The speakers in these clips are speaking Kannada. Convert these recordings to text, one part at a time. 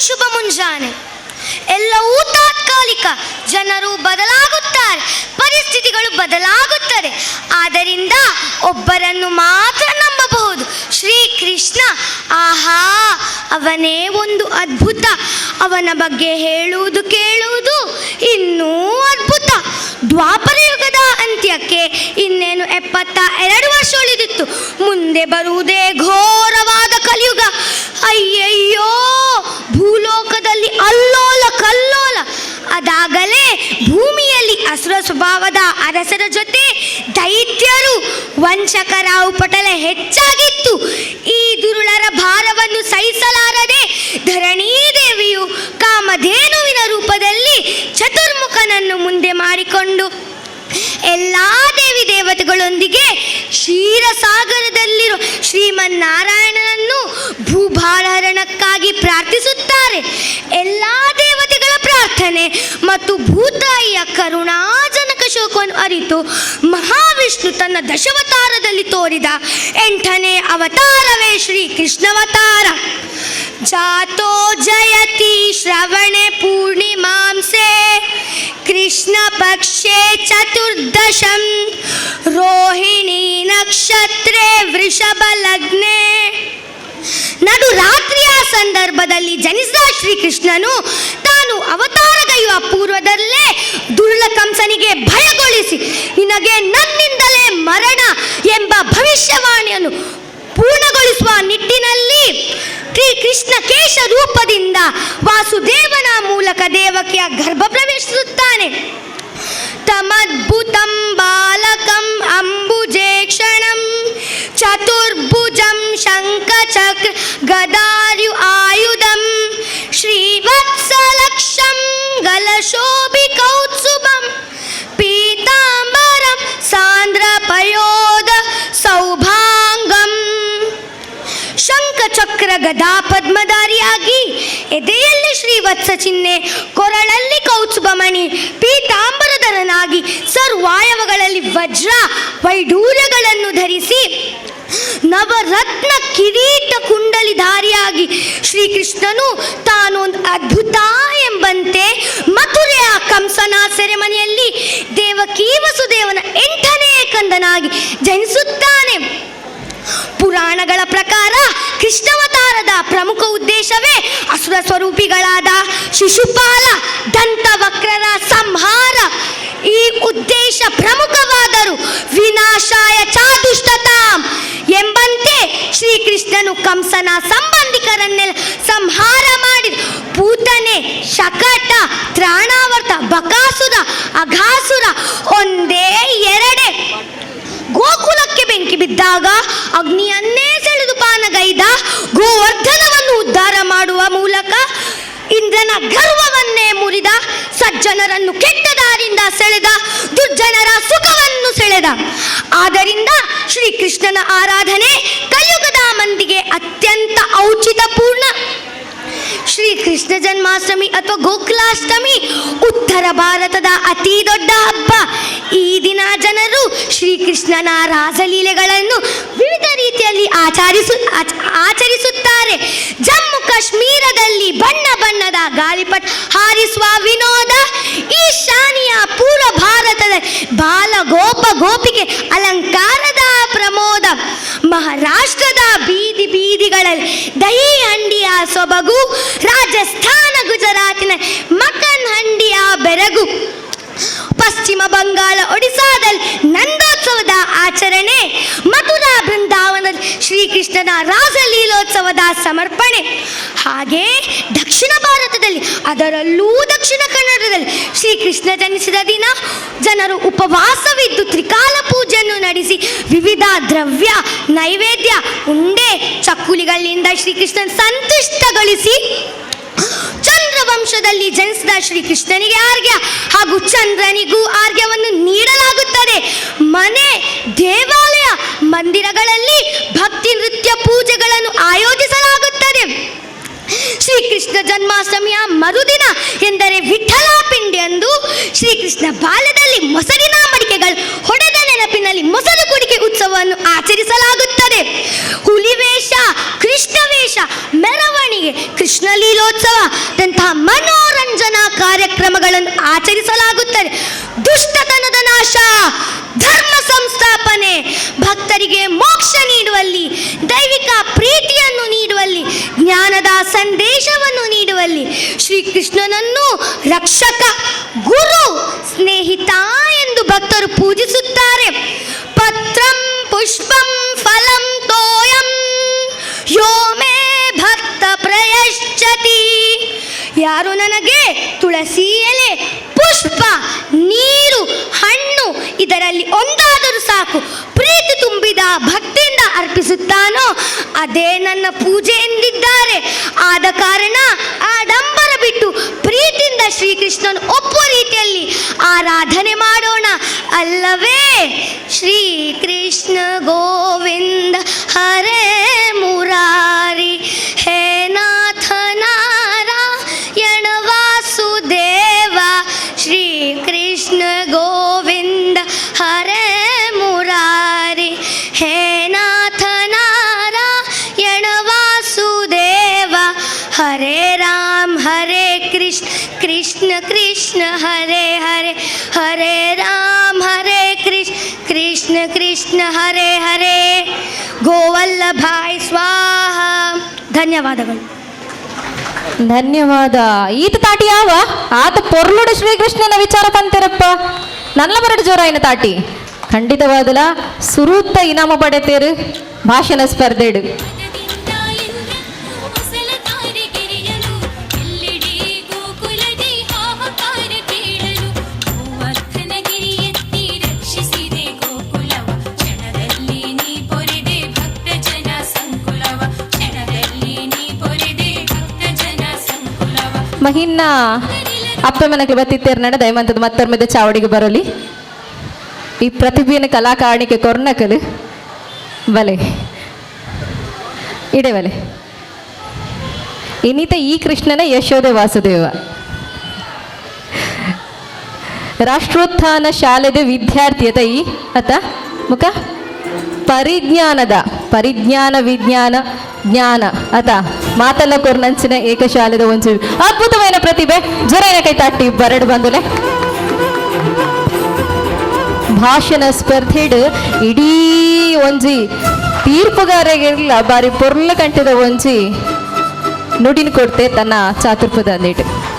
ಶುಭ ಮುಂಜಾನೆ. ಎಲ್ಲವೂ ತಾತ್ಕಾಲಿಕ. ಜನರು ಬದಲಾಗುತ್ತಾರೆ. ಪರಿಸ್ಥಿತಿಗಳು ಬದಲಾಗುತ್ತದೆ. ಆದ್ದರಿಂದ ಒಬ್ಬರನ್ನು ಮಾತ್ರ ನಂಬಬಹುದು. ಶ್ರೀಕೃಷ್ಣ, ಆಹಾ, ಅವನೇ ಒಂದು ಅದ್ಭುತ. ಅವನ ಬಗ್ಗೆ ಹೇಳುವುದು ಕೇಳುವುದು ಇನ್ನೂ ಅದ್ಭುತ. ದ್ವಾಪರ ಯುಗದ ಅಂತ್ಯಕ್ಕೆ ಇನ್ನೇನು ಎಪ್ಪತ್ತ ಎರಡು ವರ್ಷ ಉಳಿದಿತ್ತು. ಮುಂದೆ ಬರುವುದೇ ಘೋರವಾದ ಕಲಿಯುಗ. ಅಯ್ಯಯ್ಯೋ ಭೂಲೋಕದಲ್ಲಿ ಅಲ್ಲೋಲ ಕಲ್ಲೋಲ. ಅದಾಗಲೇ ಭೂಮಿಯಲ್ಲಿ ಅಸುರ ಸ್ವಭಾವದ ಅರಸರ ಜೊತೆ ದೈತ್ಯರು ವಂಚಕರ ಉಪಟಲ ಹೆಚ್ಚಾಗಿತ್ತು. ಈ ದುರುಳರ ಭಾರವನ್ನು ಸಹಿಸಲಾರದೆ ಧರಣೀ ದೇವಿಯು ಕಾಮಧೇನುವಿನ ರೂಪದಲ್ಲಿ ಚತುರ್ಮುಖನನ್ನು ಮುಂದೆ ಮಾಡಿಕೊಂಡು ಎಲ್ಲ ದೇವಿ ದೇವತೆಗಳೊಂದಿಗೆ ಕ್ಷೀರಸಾಗರದಲ್ಲಿರುವ ಶ್ರೀಮನ್ನಾರಾಯಣನನ್ನು ಭೂಭಾರಹರಣಕ್ಕಾಗಿ ಪ್ರಾರ್ಥಿಸುತ್ತಾರೆ. ಎಲ್ಲ ದೇವತೆಗಳ ಪ್ರಾರ್ಥನೆ ಮತ್ತು ಭೂತಾಯಿಯ ಕರುಣಾಜನಕ ಶೋಕವನ್ನು ಅರಿತು ಮಹಾವಿಷ್ಣು ತನ್ನ ದಶವತಾರದಲ್ಲಿ ತೋರಿದ ಎಂಟನೇ ಅವತಾರವೇ ಶ್ರೀ ಕೃಷ್ಣವತಾರ ಜಾತೋ ಜಯತಿ ಶ್ರವಣೆ ಪೂರ್ಣಿಮಾಂಸೆ ಕೃಷ್ಣ ಪಕ್ಷೆ ಚತುರ್ದಶಂ ರೋಹಿಣಿ ನಕ್ಷತ್ರೇ ವೃಷಭ ಲಗ್ನೆ. ನಡು ರಾತ್ರಿಯ ಸಂದರ್ಭದಲ್ಲಿ ಜನಿಸಿದ ಶ್ರೀಕೃಷ್ಣನು ತಾನು ಅವತಾರಗೈಯುವ ಪೂರ್ವದಲ್ಲೇ ದುರ್ಲ ಕಂಸನಿಗೆ ಭಯಗೊಳಿಸಿ, ನಿನಗೆ ನನ್ನಿಂದಲೇ ಮರಣ ಎಂಬ ಭವಿಷ್ಯವಾಣಿಯನ್ನು ಪೂರ್ಣಗೊಳಿಸುವ ನಿಟ್ಟಿನಲ್ಲಿ ಶ್ರೀ ಕೃಷ್ಣ ಕೇಶ ರೂಪದಿಂದ ವಾಸುದೇವನ ಮೂಲಕ ದೇವಕಿಯ ಗರ್ಭ ಪ್ರವೇಶಿಸುತ್ತಾನೆ. ತಮದ್ಭುತಂ ಬಾಲಕಂ ಅಂಬುಜೇಕ್ಷಣಂ ಚತುರ್ಭುಜಂ ಶಂಖಚಕ್ರ ಗದಾರ್ಯು ಗಲಶೋಭಿ ಕೌತ್ಸುಭಂ ಪೀತಾಂಬರಂ, ಸಾಂದ್ರ ಪಯೋದ ಸೌಭಾಂಗಂ. ಶಂಖಚಕ್ರ ಗದಾ ಪದ್ಮಧಾರಿಯಾಗಿ ಎದೆಯಲ್ಲಿ ಶ್ರೀವತ್ಸ ಚಿಹ್ನೆ, ಕೊರಳಲ್ಲಿ ಕೌತ್ಸುಭಮಣಿ ಪೀತಾಂಬರಧರನಾಗಿ ಸರ್ವಾಯವಗಳಲ್ಲಿ ವಜ್ರ ವೈಡೂರ್ಯಗಳನ್ನು ಧರಿಸಿ ನವರತ್ನ ಕಿರೀಟ ಕುಂಡಲಿಧಾರಿಯಾಗಿ ಶ್ರೀಕೃಷ್ಣನು ತಾನೊಂದು ಅದ್ಭುತ ಎಂಬಂತೆ ಮಥುರೆಯ ಕಂಸನ ಸೆರೆಮನೆಯಲ್ಲಿ ದೇವಕೀ ವಸುದೇವನ ಎಂಟನೇ ಕಂದನಾಗಿ ಜನಿಸುತ್ತಾನೆ. ಪುರಾಣಗಳ ಪ್ರಕಾರ ಕೃಷ್ಣವತಾರದ ಪ್ರಮುಖ ಉದ್ದೇಶವೇ ಅಸುರ ಸ್ವರೂಪಿಗಳಾದ ಶಿಶುಪಾಲ, ದಂತವಕ್ರರ ಸಂಹಾರ. ಈ ಉದ್ದೇಶ ಪ್ರಮುಖವಾದರೂ ವಿನಾಶಾಯ ಚಾದುಷ್ಟತಾಂ ಶ್ರೀಕೃಷ್ಣನು ಕಂಸನ ಸಂಬಂಧಿಕರನ್ನೆಲ್ಲ ಸಂಹಾರ ಮಾಡಿ ಪೂತನೆ, ಶಕಟ, ತ್ರಾಣಾವರ್ತ, ಬಕಾಸುರ, ಅಘಾಸುರ, ಒಂದೇ ಎರಡೇ. ಗೋಕುಲಕ್ಕೆ ಬೆಂಕಿ ಬಿದ್ದಾಗ ಅಗ್ನಿಯನ್ನೇ ಸೆಳೆದು ಪಾನಗೈದ. ಗೋವರ್ಧನವನ್ನು ಉದ್ಧಾರ ಮಾಡುವ ಮೂಲಕ ಇಂದ್ರನ ಗರ್ವವನ್ನೇ ಮುರಿದ. ಸಜ್ಜನರನ್ನು ಕೆಟ್ಟ ದಾರಿಯಿಂದ ಸೆಳೆದ. ದುರ್ಜನರ ಸುಖವನ್ನು ಸೆಳೆದ. ಆದ್ದರಿಂದ ಶ್ರೀಕೃಷ್ಣನ ಆರಾಧನೆ ಅತ್ಯಂತ ಔಚಿತಪೂರ್ಣ ಶ್ರೀ ಕೃಷ್ಣ ಜನ್ಮಾಷ್ಟಮಿ ಅಥವಾ ಗೋಕುಲಾಷ್ಟಮಿ, ಉತ್ತರ ಭಾರತದ ಅತಿ ದೊಡ್ಡ ಹಬ್ಬ. ಈ ದಿನ ಜನರು ಶ್ರೀಕೃಷ್ಣನ ರಾಸಲೀಲೆಗಳನ್ನು ವಿವಿಧ ರೀತಿಯಲ್ಲಿ ಆಚರಿಸು, ಆಚ- ಆಚರಿಸುತ್ತಾರೆ. ಜಮ್ಮು ಕಾಶ್ಮೀರದಲ್ಲಿ ಬಣ್ಣ ಬಣ್ಣದ ಗಾಳಿಪಟ ಹಾರಿಸುವ ವಿನೋದ ಈಶಾನಿಯ ಪೂರ್ವ ಭಾರತದ ಬಾಲ ಗೋಪ ಗೋಪಿಗೆ ಪ್ರಮೋದ ಮಹಾರಾಷ್ಟ್ರದ ಬೀದಿ ಬೀದಿಗಳಲ್ಲಿ ದಹಿ ಹಂಡಿಯ ಸೊಬಗು, ರಾಜಸ್ಥಾನ ಗುಜರಾತಿನ ಮಕನ್ ಹಂಡಿಯ ಬೆರಗು. ಪಶ್ಚಿಮ ಬಂಗಾಳ ಒಡಿಸಾದಲ್ಲಿ ನಂದೋತ್ಸವದ ಆಚರಣೆ, ಮಥುರಾ ಬೃಂದಾವನದಲ್ಲಿ ಶ್ರೀಕೃಷ್ಣನ ರಾಸಲೀಲೋತ್ಸವದ ಸಮರ್ಪಣೆ. ಹಾಗೆ ದಕ್ಷಿಣ ಭಾರತದಲ್ಲಿ, ಅದರಲ್ಲೂ ದಕ್ಷಿಣ ಕನ್ನಡದಲ್ಲಿ ಶ್ರೀಕೃಷ್ಣ ಜನಿಸಿದ ದಿನ, ಜನರು ಉಪವಾಸವಿದ್ದು ತ್ರಿಕಾಲ ಪೂಜೆಯನ್ನು ನಡೆಸಿ ವಿವಿಧ ದ್ರವ್ಯ, ನೈವೇದ್ಯ, ಉಂಡೆ, ಚಕ್ಕುಲಿಗಳಿಂದ ಶ್ರೀಕೃಷ್ಣ ಸಂತುಷ್ಟಗೊಳಿಸಿ ಚಂದ್ರವಂಶದಲ್ಲಿ ಜನಿಸಿದ ಶ್ರೀಕೃಷ್ಣನಿಗೆ ಆರ್ಘ್ಯ ಹಾಗೂ ಚಂದ್ರನಿಗೂ ಆರ್ಘ್ಯವನ್ನು ನೀಡಲಾಗುತ್ತದೆ. ಮನೆ, ದೇವಾಲಯ, ಮಂದಿರಗಳಲ್ಲಿ ಭಕ್ತಿ ನೃತ್ಯ ಪೂಜೆಗಳನ್ನು ಆಯೋಜಿಸಲಾಗುತ್ತದೆ ಶ್ರೀಕೃಷ್ಣ ಜನ್ಮಾಷ್ಟಮಿಯ ಮರುದಿನ ಎಂದರೆ ವಿಠಲ ಪಿಂಡಿ ಎಂದು ಶ್ರೀಕೃಷ್ಣ ಬಾಲ್ಯದಲ್ಲಿ ಮೊಸರಿನ ಮಡಿಕೆಗಳು, ಹೊಡೆದ ನೆನಪಿನಲ್ಲಿ ಮೊಸರು ಕುಡಿಕೆ ಉತ್ಸವವನ್ನು ಆಚರಿಸಲಾಗುತ್ತದೆ. ಹುಲಿವೇಷ ಕೃಷ್ಣ ವೇಷ ಮೆರವಣಿಗೆ ಕೃಷ್ಣ ಲೀಲೋತ್ಸವದಂತಹ ಮನೋರಂಜನಾ ಶ್ರೀಕೃಷ್ಣನನ್ನು ರಕ್ಷಕ ಗುರು ಸ್ನೇಹಿತ ಎಂದು ಭಕ್ತರು ಪೂಜಿಸುತ್ತಾರೆ. ಪತ್ರಂ ಪುಷ್ಪಂ ಫಲಂ ತೋಯಂ ಯೋ ಮೇ ಭಕ್ತ ಪ್ರಯಶ್ಚತಿ. ಯಾರು ನನಗೆ ತುಳಸಿ ಎಲೆ, ಪುಷ್ಪ, ನೀರು, ಹಣ್ಣು ಇದರಲ್ಲಿ ಒಂದಾದರೂ ಸಾಕು, ಪ್ರೀತಿ ತುಂಬಿದ ಭಕ್ತಿಯಿಂದ ಅರ್ಪಿಸುತ್ತಾನೋ, ಅದೇ ನನ್ನ ಪೂಜೆ ಎಂದಿದ್ದಾರೆ. ಆದ ಕಾರಣ ಶ್ರೀಕೃಷ್ಣನು ಒಪ್ಪುವ ರೀತಿಯಲ್ಲಿ ಆರಾಧನೆ ಮಾಡೋಣ. ಅಲ್ಲವೇ? ಶ್ರೀಕೃಷ್ಣ ಗೋವಿಂದ ಹರೇ ಮುರಾರಿ. ಕೃಷ್ಣ ಕೃಷ್ಣ ಕೃಷ್ಣ, ಹರೇ ಹರೇ ಹರೇ ರಾಮ್, ಹರೇ ಕೃಷ್ಣ ಕೃಷ್ಣ ಕೃಷ್ಣ, ಹರೇ ಹರೇ. ಗೋವಲ್ಲಭಾಯ್, ಸ್ವಾಹ. ಧನ್ಯವಾದಗಳು. ಧನ್ಯವಾದ. ಈತ ತಾಟಿ ಯಾವ? ಆತ ಪೊರ್ಲುಡು ಶ್ರೀಕೃಷ್ಣನ ವಿಚಾರ ಪಂತೆರಪ್ಪ. ನನ್ನ ಬರಡು ಜೋರಾಯಿನ ತಾಟಿ. ಖಂಡಿತವಾದಲ ಸುರೂತ್ತ ಇನಾಮ ಪಡೆತೇರು, ಭಾಷಣ ಸ್ಪರ್ಧೆಡು. ಮಹಿನ್ನ ಅಪ್ಪ ಮನೆಗೆ ಬತ್ತಿತ್ತೇರ್ ನಡೆ ದಯಮಂತದ ಮತ್ತರ್ ಮೇಲೆ ಚಾವಡಿಗೆ ಬರಲಿ. ಈ ಪ್ರತಿಭೆಯನ್ನು ಕಲಾಕಾರಣಿಕೆ ಕೊರ್ನಕಲು. ಬಲೆ. ಇಡೆ ಬಲೆ. ಇನ್ನಿತ ಈ ಕೃಷ್ಣನ ಯಶೋದೆ ವಾಸುದೇವ. ರಾಷ್ಟ್ರೋತ್ಥಾನ ಶಾಲೆದ ವಿದ್ಯಾರ್ಥಿಯತ ಈ. ಅತ ಮುಖ. ಪರಿಜ್ಞಾನದ, ಪರಿಜ್ಞಾನ ವಿಜ್ಞಾನ ಜ್ಞಾನ. ಅತ ಮಾತಲ್ಲ ಕೊರ್ನಂಚಿನ ಏಕಶಾಲೆದ ಒಂದು ಅದ್ಭುತమైన ಪ್ರತಿಭೆ. ಜ್ವರ ಕೈ ತಾಟಿ ಬರಡು ಬಂದುಲೆ. ಭಾಷಣ ಸ್ಪರ್ಧೆಡ್ ಇಡೀ ಒಂಜಿ ತೀರ್ಪುಗಾರರಿಗೆಲ್ಲ ಬಾರಿ ಪೊರ್ಲ ಕಂಠದ ಒಂಜಿ ನುಡಿನ ಕೊಡ್ತೆ ತನ್ನ ಚಾತುರ್ಪದ ಅಂದಿಟ್ಟು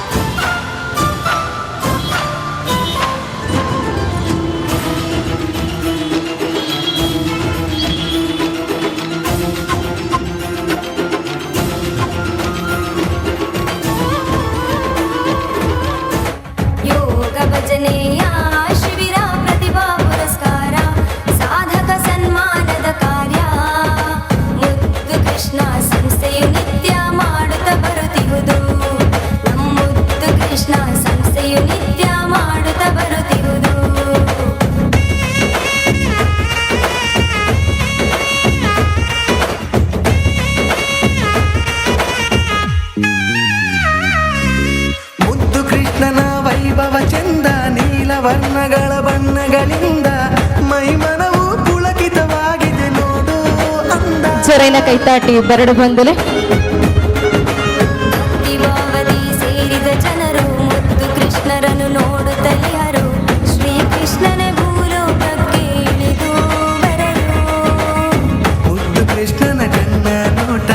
ನೀಲವರ್ಣಗಳ ಬಣ್ಣಗಳಿಂದ ಮೈಮನವು ಪುಳಕಿತವಾಗಿದೆ ನೋಡು ಅಂದ. ಸೊರೈನ ಕೈತಾಟಿ ಬೆರಡು ಬಂದುಲೆ. ದಿವಾವಧಿ ಸೇರಿದ ಜನರು ಮುದ್ದು ಕೃಷ್ಣರನ್ನು ನೋಡುತ್ತಲಿಹರು ಶ್ರೀಕೃಷ್ಣನೇ ಭೂಲೋಕಕ್ಕೆ ಇಳಿದು ಬರಲು. ಮುದ್ದು ಕೃಷ್ಣನ ಕಣ್ಣ ನೋಟ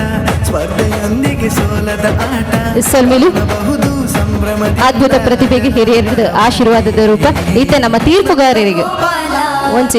ಸ್ಪರ್ಧೆಯೊಂದಿಗೆ ಸೋಲದ ಆಟ. ಸಲ್ಮಿಲು. ಅದ್ಭುತ ಪ್ರತಿಭೆಗೆ ಹಿರಿಯರದ ಆಶೀರ್ವಾದದ ರೂಪ. ಈತ ನಮ್ಮ ತೀರ್ಪುಗಾರರಿಗೆ. ಒಂಚಿ